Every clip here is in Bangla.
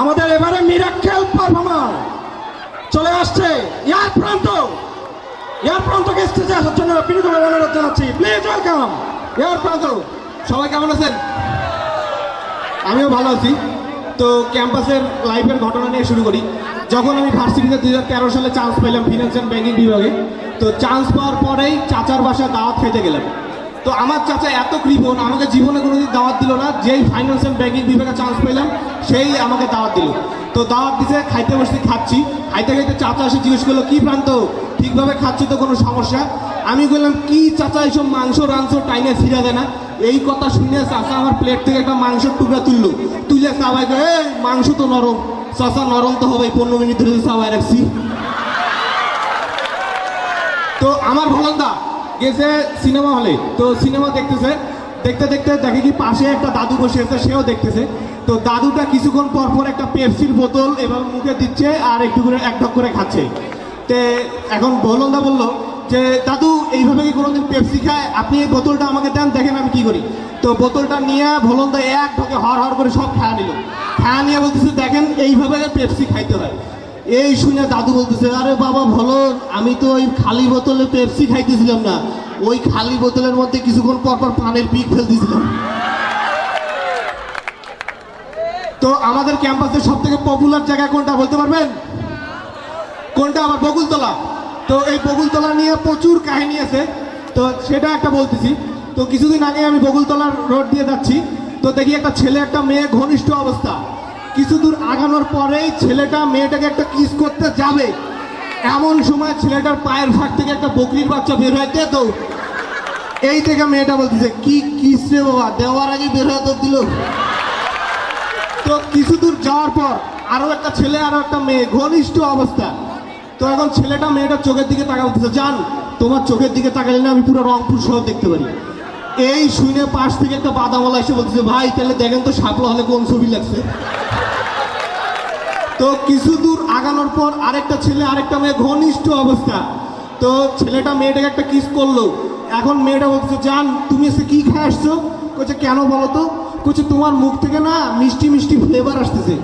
আমাদের এবারে মিরাক্কেল পারফর্মার চলে আসছে ইয়ার প্রান্ত। ইয়ার প্রান্তকে স্টেজে আসার জন্য বিনীতভাবে অনুরোধ জানাচ্ছি। প্লিজ ওয়েলকাম ইয়ার প্রান্ত। সবাই কেমন আছেন? আমিও ভালো আছি। তো ক্যাম্পাসের লাইফের ঘটনা নিয়ে শুরু করি। যখন আমি ভার্সিটিতে দুই হাজার সালে চান্স পেলাম ফিনান্স অ্যান্ড ব্যাঙ্কিং বিভাগে, তো চান্স পাওয়ার পরেই চাচার বাসায় দাওয়াত খেতে গেলাম। তো আমার চাচা এত কৃপণ, আমাকে জীবনে কোনোদিন দাওয়াত দিল না। যেই ফাইন্যান্স অ্যান্ড ব্যাঙ্কিং বিভাগে চান্স পেলাম, সেই আমাকে দাওয়াত দিল। তো দাওয়াত দিছে খাইতে বসতে খাচ্ছি। খাইতে খাইতে চাচা এসে জিজ্ঞেস করল, কী প্রান্ত ঠিকভাবে খাচ্ছি তো কোনো সমস্যা? আমি বললাম, কি চাচা, এইসব মাংস, রাংস টাইনে ছিঁড়া দেয় না? এই কথা শুনে চাচা আমার প্লেট থেকে একটা মাংসের টুকরা তুললো। তুলে চাবাই এ মাংস তো নরম। চাচা, নরম তো হবে পনেরো মিনিট ধরে চাবাই রাখছি। তো আমার ভলন্দা গেছে সিনেমা হলে। তো সিনেমা দেখতেছে। দেখতে দেখতে দেখে কি পাশে একটা দাদু বসে আছে, সেও দেখতেছে। তো দাদুটা কিছুক্ষণ পর পর একটা পেপসির বোতল এবং মুখে দিচ্ছে আর একটু করে এক ঢক করে খাচ্ছে। তে এখন ভলন্দা বলল যে, দাদু, এইভাবে কি কোনোদিন পেপসি খায়? আপনি এই বোতলটা আমাকে দেন, দেখেন আমি কি করি। তো বোতলটা নিয়ে ভলন্দা এক ঢোকে হর হর করে সব খাওয়া নিল। খাওয়া নিয়ে বলতেছে, দেখেন, এইভাবে পেপসি খাইতে হয়। এই শুনে দাদু বলতেছে, আরে বাবা, ভালো, আমি তো ওই খালি বোতলে পেপসি খাইতেছিলাম না। ওই খালি বোতলের মধ্যে কিছুক্ষণ পর পর পানের পিক ফেলতেছিলাম তো আমাদের ক্যাম্পাসের সব থেকে পপুলার জায়গা কোনটা বলতে পারবেন? কোনটা? আবার বকুলতলা। তো এই বকুলতলা নিয়ে প্রচুর কাহিনী আছে। তো সেটা একটা বলতেছি। তো কিছুদিন আগে আমি বকুলতলার রোড দিয়ে যাচ্ছি। তো দেখি একটা ছেলে, একটা মেয়ে, ঘনিষ্ঠ অবস্থা। কিছু দূর আগানোর পরেই ছেলেটা, মেয়েটাকে একটা কিস করতে যাবে। এমন সময় ছেলেটার পায়ের ফাঁক থেকে একটা বকরির বাচ্চা বের হয় তো এই থেকে মেয়েটা বলতেছে, কি কিস রে বাবা, দেওয়ার আগে বের হয়ে তো দিল। তো কিছু দূর যাওয়ার পর আরও একটা ছেলে, আরও একটা মেয়ে, ঘনিষ্ঠ অবস্থা। তো এখন ছেলেটা মেয়েটার চোখের দিকে তাকা বলতেছে, জান, তোমার চোখের দিকে তাকালে না আমি পুরো রংপুর শহর দেখতে পারি। এই শুনে পাশ থেকে একটা বাদামওয়ালা এসে বলতেছে, ভাই, তাহলে দেখেন তো সাপলা হলে কোন ছবি লাগছে? তো কিছু দূর আগানোর পর আরেকটা ছেলে, আরেকটা মেয়ে ঘনিষ্ঠ অবস্থা। তো ছেলেটা মেয়েটাকে একটা কিস করল। এখন মেয়েটা বলছে জান, তুমি এসে কি খেয়ে আসছো? বলছে কেন বলো তো? বলছে তোমার মুখ থেকে না মিষ্টি মিষ্টি ফ্লেভার আসতেছে।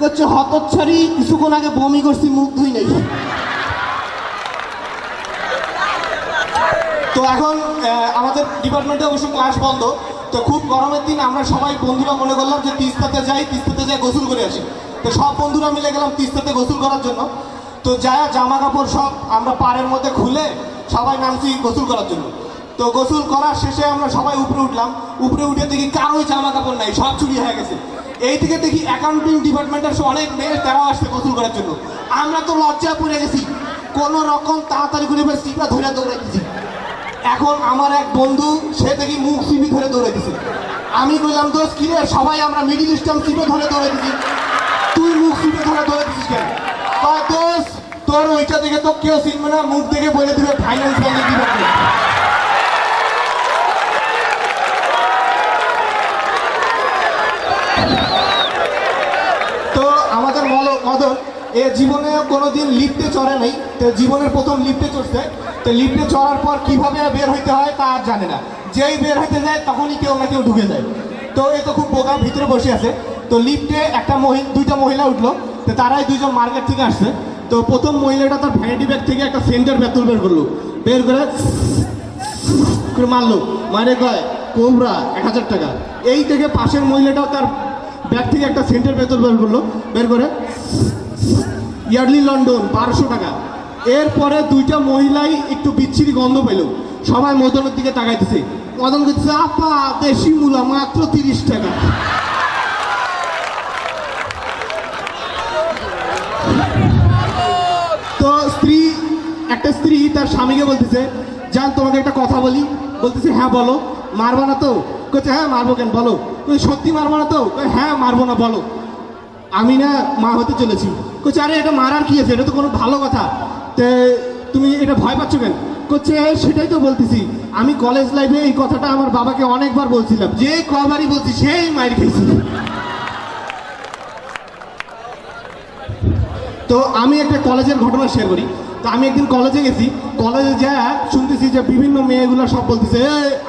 করছে হতচ্ছারি কিছুক্ষণ আগে বমি করছি, মুখ ধুই নেই। তো এখন আমাদের ডিপার্টমেন্টে অবশ্য ক্লাস বন্ধ। তো খুব গরমের দিন আমরা সবাই বন্ধুরা মনে করলাম যে তিস্তাতে যাই তিস্তাতে যাই গোসল করে আসি। তো সব বন্ধুরা মিলে গেলাম তিস্তাতে গোসল করার জন্য। তো যা জামা কাপড় সব আমরা পাড়ের মধ্যে খুলে সবাই নামছি গোসল করার জন্য। তো গোসল করার শেষে আমরা সবাই উপরে উঠলাম। উপরে উঠে দেখি কারোই জামা কাপড় নাই, সব চুরি হয়ে গেছে। এই দিকে দেখি অ্যাকাউন্টিং ডিপার্টমেন্টের অনেক মেয়ে তারাও আসছে গোসল করার জন্য। আমরা তো লজ্জা পড়ে গেছি। কোনো রকম তাড়াতাড়ি করে সিপা ধরে দৌড়ে গেছি এখন আমার এক বন্ধু, সে দেখি মুখ সিপি ধরে দৌড়ে দিছে। আমি বললাম দোষ কি রে? সবাই আমরা মিডিল ইস্টার্ন সিপে ধরে দৌড়ে দিছি। তুই মুখ সিপে ধরে দৌড়ে দিছিস কেন? কয় তোর ওইটা দেখে তো কেউ চিনবে না, মুখ দেখে বলে দিবে ফাইনাল কি করবে তো আমাদের মদন, এ জীবনে কোনোদিন লিফটে চড়ে নাই, তো জীবনের প্রথম লিফটে চড়ছে। তো লিফটে চড়ার পর কীভাবে বের হইতে হয় তা আর জানে না। যেই বের হইতে যায়, তখনই কেউ না কেউ ঢুকে যায়। তো এ তো খুব বোকা, ভিতরে বসে আছে। তো লিফটে একটা মহিলা দুইটা মহিলা উঠল, তো তারাই দুইজন মার্কেট থেকে আসছে। তো প্রথম মহিলাটা তার ভ্যানিটি ব্যাগ থেকে একটা সেন্টার বেতন বের করল। বের করে মারলো। মারে কয় কোমরা এক হাজার টাকা। এই থেকে পাশের মহিলাটাও তার ব্যাগ থেকে একটা সেন্টার বেতন বের করল। বের করে, ইয়ার্লি লন্ডন, বারোশো টাকা। এরপরে দুইটা মহিলাই একটু বিচ্ছিরি গন্ধ পেল। সবাই মদনের দিকে তাকাইতেছে। মদন করতেছে আপা, দেশি মূলা, মাত্র তিরিশ টাকা। তো স্ত্রী, একটা স্ত্রী তার স্বামীকে বলতেছে, জান, তোমাকে একটা কথা বলি। বলতেছে হ্যাঁ বলো। মারবা না তো? বলছে হ্যাঁ মারবো কেন? বলো। সত্যি মারবো না তো? হ্যাঁ মারবো না, বলো। আমি না মা হতে চলেছি। কোচ আরে, এটা মারার কি আছে? এটা তো কোনো ভালো কথা। তে, তুমি এটা ভয় পাচ্ছ কেন? করছে সেটাই তো বলতেছি। আমি কলেজ লাইফে এই কথাটা আমার বাবাকে অনেকবার বলছিলাম। যে কবারই বলছি, সেই মায়ের খেয়েছি। তো আমি একটা কলেজের ঘটনা শেয়ার করি। তো আমি একদিন কলেজে গেছি। কলেজে যা শুনতেছি যে বিভিন্ন মেয়েগুলো সব বলতেছে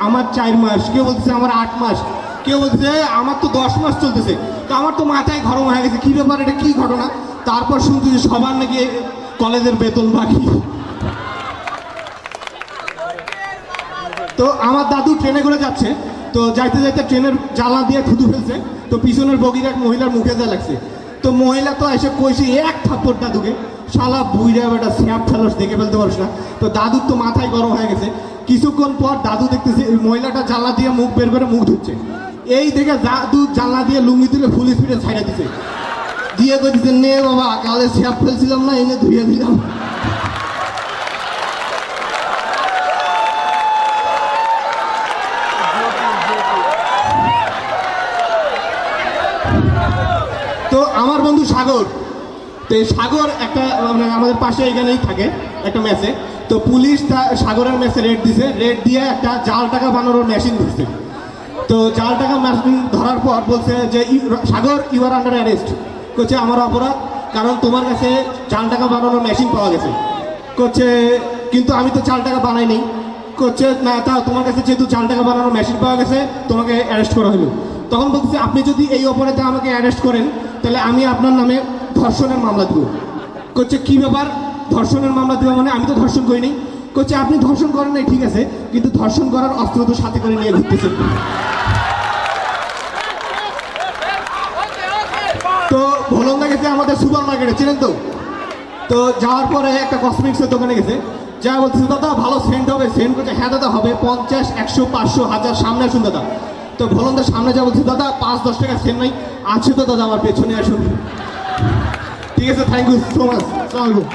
আমার চার মাস। কেউ বলতেছে, আমার আট মাস। কেউ বলতেছে আমার তো দশ মাস চলতেছে। তো আমার তো মাথায় গরম হয়ে গেছে, কী ব্যাপার, এটা কী ঘটনা? তারপর শুনতেছি সবার নাকি কলেজের বেতন বাকি। তো আমার দাদু ট্রেনে করে যাচ্ছে। তো যাইতে যাইতে ট্রেনের জ্বালা দিয়ে থুতু ফেলছে। তো পিছনের বগির এক মহিলার মুখে যা লাগছে। তো মহিলা তো এসে কইছে, এক থাপ্পড় দাদুকে। শালা বুইরা বেটা, স্যাপ ফেলস, দেখে ফেলতে পারছ না। তো দাদুর তো মাথায় গরম হয়ে গেছে। কিছুক্ষণ পর দাদু দেখতেছে মহিলাটা জানলা দিয়ে মুখ বের করে মুখ ধুচ্ছে। এই দেখে দাদু জানলা দিয়ে লুঙ্গি তুলে ফুল স্পিডে ছাইড়া দিছে। দিয়ে কই দিছে নে বাবা কালে স্যাপ ফেলছিলাম না, এনে ধুয়ে দিলাম তো আমার বন্ধু সাগর। তো এই সাগর একটা মানে আমাদের পাশে এখানেই থাকে একটা ম্যাচে তো পুলিশ তা সাগরের ম্যাচে রেড দিছে। রেড দিয়ে একটা জাল টাকা বানানোর মেশিন দিচ্ছে তো জাল টাকা মেশিন ধরার পর বলছে যে, "you- Sagar you are under arrest করছে আমার অপরাধ, কারণ তোমার কাছে চাল টাকা বানানোর মেশিন পাওয়া গেছে। করছে কিন্তু আমি তো চাল টাকা বানাই নেই। করছে না তা তোমার কাছে যেহেতু চাল টাকা বানানোর মেশিন পাওয়া গেছে, তোমাকে অ্যারেস্ট করা হলো তখন বলছে আপনি যদি এই অপরাধে আমাকে অ্যারেস্ট করেন তাহলে আমি আপনার নামে ধর্ষণের মামলা দেবো। করছে কি ব্যাপার? ধর্ষণের মামলা দেবো মানে আমি তো ধর্ষণ করিনি। করছে আপনি ধর্ষণ করেন নাই, ঠিক আছে, কিন্তু ধর্ষণ করার অস্ত্র তো সাথে করে নিয়ে ঘুরতেছেন। তো ভলন্দা গেছে আমাদের সুপার মার্কেটে চিনেন তো? তো যাওয়ার পরে একটা কসমেটিক্সের দোকানে গেছে। যা বলছে দাদা, ভালো সেন্ট হবে, সেন্ট করছে হ্যাঁ দাদা হবে, পঞ্চাশ, একশো, পাঁচশো, হাজার, সামনে আসুন দাদা। তো ভলন্দার সামনে যা বলছি, দাদা, পাঁচ, দশ টাকা সেন নাই। আছে তো দাদা আমার পেছনে, আসুন। ঠিক আছে থ্যাংক ইউ সো মাচ আসসালামু আলাইকুম।